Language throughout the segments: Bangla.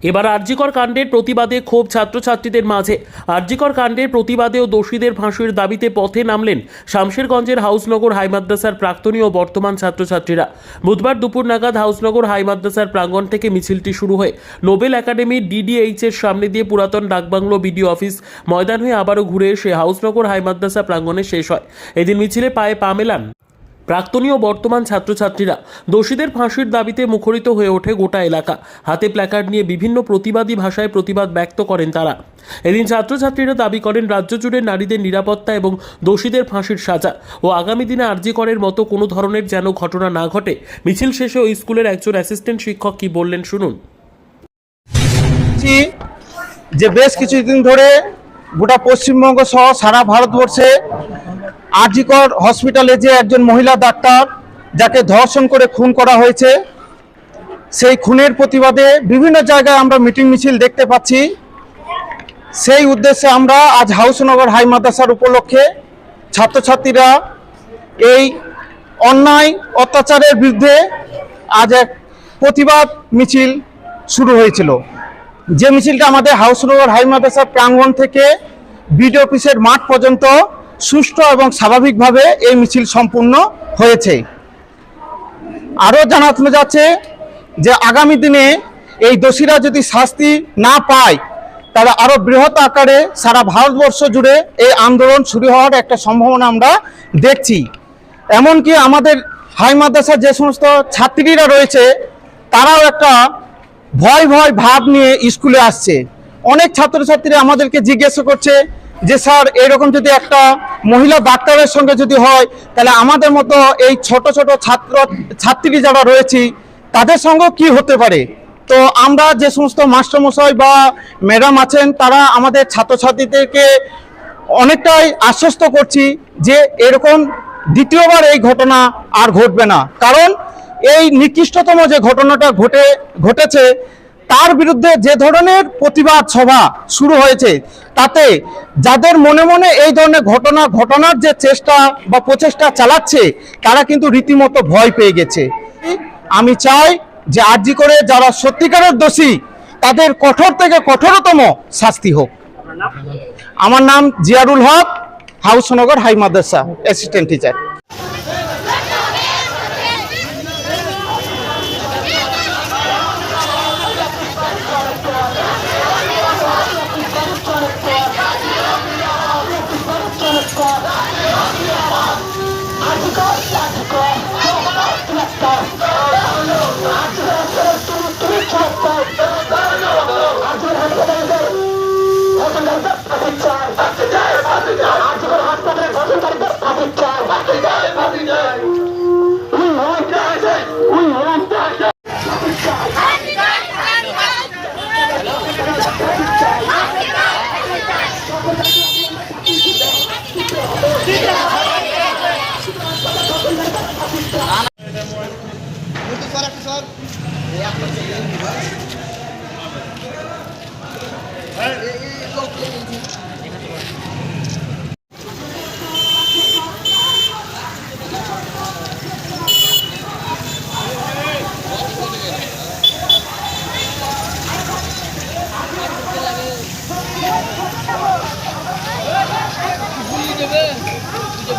এবার আরজিকর কাণ্ডের প্রতিবাদে ক্ষোভ ছাত্রছাত্রীদের মাঝে। আরজিকর কাণ্ডের প্রতিবাদে ও দোষীদের ফাঁসির দাবিতে পথে নামলেন শামশেরগঞ্জের হাউসনগর হাই মাদ্রাসার প্রাক্তনী ও বর্তমান ছাত্রছাত্রীরা। বুধবার দুপুর নাগাদ হাউসনগর হাই মাদ্রাসার প্রাঙ্গণ থেকে মিছিলটি শুরু হয়ে নোবেল একাডেমি ডিডিএইচ এর সামনে দিয়ে পুরাতন ডাকবাংলো বিডিও অফিস ময়দান হয়ে আবারও ঘুরে এসে হাউসনগর হাই মাদ্রাসা প্রাঙ্গণে শেষ হয়। এদিন মিছিলে পায়ে পা মেলান প্রাক্তনী ও বর্তমান ছাত্রছাত্রীরা দোষীদের ফাঁসির দাবিতে মুখরিত হয়ে ওঠে গোটা এলাকা। হাতে প্ল্যাকার্ড নিয়ে বিভিন্ন প্রতিবাদী ভাষায় প্রতিবাদ ব্যক্ত করেন তারা। এদিন ছাত্রছাত্রীরা দাবি করেন, রাজ্য জুড়ে নারীদের নিরাপত্তা এবং দোষীদের ফাঁসির সাজা ও আগামী দিনে আরজি করের মতো কোনো ধরনের যেন ঘটনা না ঘটে, মিছিল শেষে ওই স্কুলের একজন অ্যাসিস্ট্যান্ট শিক্ষক কি বললেন শুনুন। যে বেশ কিছুদিন ধরে গোটা পশ্চিমবঙ্গ সহ সারা ভারতবর্ষে আরজিকর হসপিটালে যে একজন মহিলা ডাক্তার, যাকে ধর্ষণ করে খুন করা হয়েছে, সেই খুনের প্রতিবাদে বিভিন্ন জায়গায় আমরা মিটিং মিছিল দেখতে পাচ্ছি। সেই উদ্দেশ্যে আমরা আজ হাউসনগর হাই মাদ্রাসার উপলক্ষে ছাত্রছাত্রীরা এই অন্যায় অত্যাচারের বিরুদ্ধে আজ এক প্রতিবাদ মিছিল শুরু হয়েছিল। যে মিছিলটা আমাদের হাউসনগর হাই মাদ্রাসার প্রাঙ্গণ থেকে বিডিও অফিসের মাঠ পর্যন্ত সুষ্ঠু এবং স্বাভাবিকভাবে এই মিছিল সম্পূর্ণ হয়েছে। আরও জানানো যাচ্ছে যে আগামী দিনে এই দোষীরা যদি শাস্তি না পায়, তাহলে আরও বৃহৎ আকারে সারা ভারতবর্ষ জুড়ে এই আন্দোলন শুরু হওয়ার একটা সম্ভাবনা আমরা দেখছি। এমনকি আমাদের হাই মাদ্রাসার যে সমস্ত ছাত্রীরা রয়েছে, তারাও একটা ভয় ভয় ভাব নিয়ে স্কুলে আসছে। অনেক ছাত্রছাত্রীরা আমাদেরকে জিজ্ঞাসা করছে যে স্যার, এরকম যদি একটা মহিলা ডাক্তারের সঙ্গে যদি হয়, তাহলে আমাদের মতো এই ছোট ছোট ছাত্র, ছাত্রী যারা রয়েছি, তাদের সঙ্গেও কি হতে পারে? তো আমরা যে সমস্ত মাস্টারমশাই বা ম্যাডাম আছেন, তারা আমাদের ছাত্রছাত্রীদেরকে অনেকটাই আশ্বস্ত করছি যে এরকম দ্বিতীয়বার এই ঘটনা আর ঘটবে না। কারণ এই নিকৃষ্টতম যে ঘটনাটা ঘটে, ঘটেছে তার বিরুদ্ধে যে ধরনের প্রতিবাদ সভা শুরু হয়েছে, তাতে যাদের মনে মনে এই ধরনের ঘটনা, ঘটনার যে চেষ্টা বা প্রচেষ্টা চালাচ্ছে, তারা কিন্তু রীতিমতো ভয় পেয়ে গেছে। আমি চাই যে আর্জি করে যারা সত্যিকারের দোষী, তাদের কঠোর থেকে কঠোরতম শাস্তি হোক। আমার নাম জিয়ারুল হক, হাউসনগর হাই মাদ্রাসা assistant teacher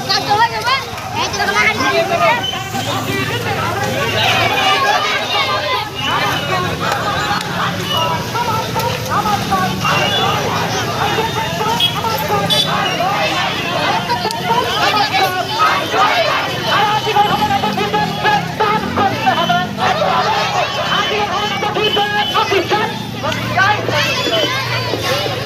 Kau tahu apa? Eh, tu kalau makan dia.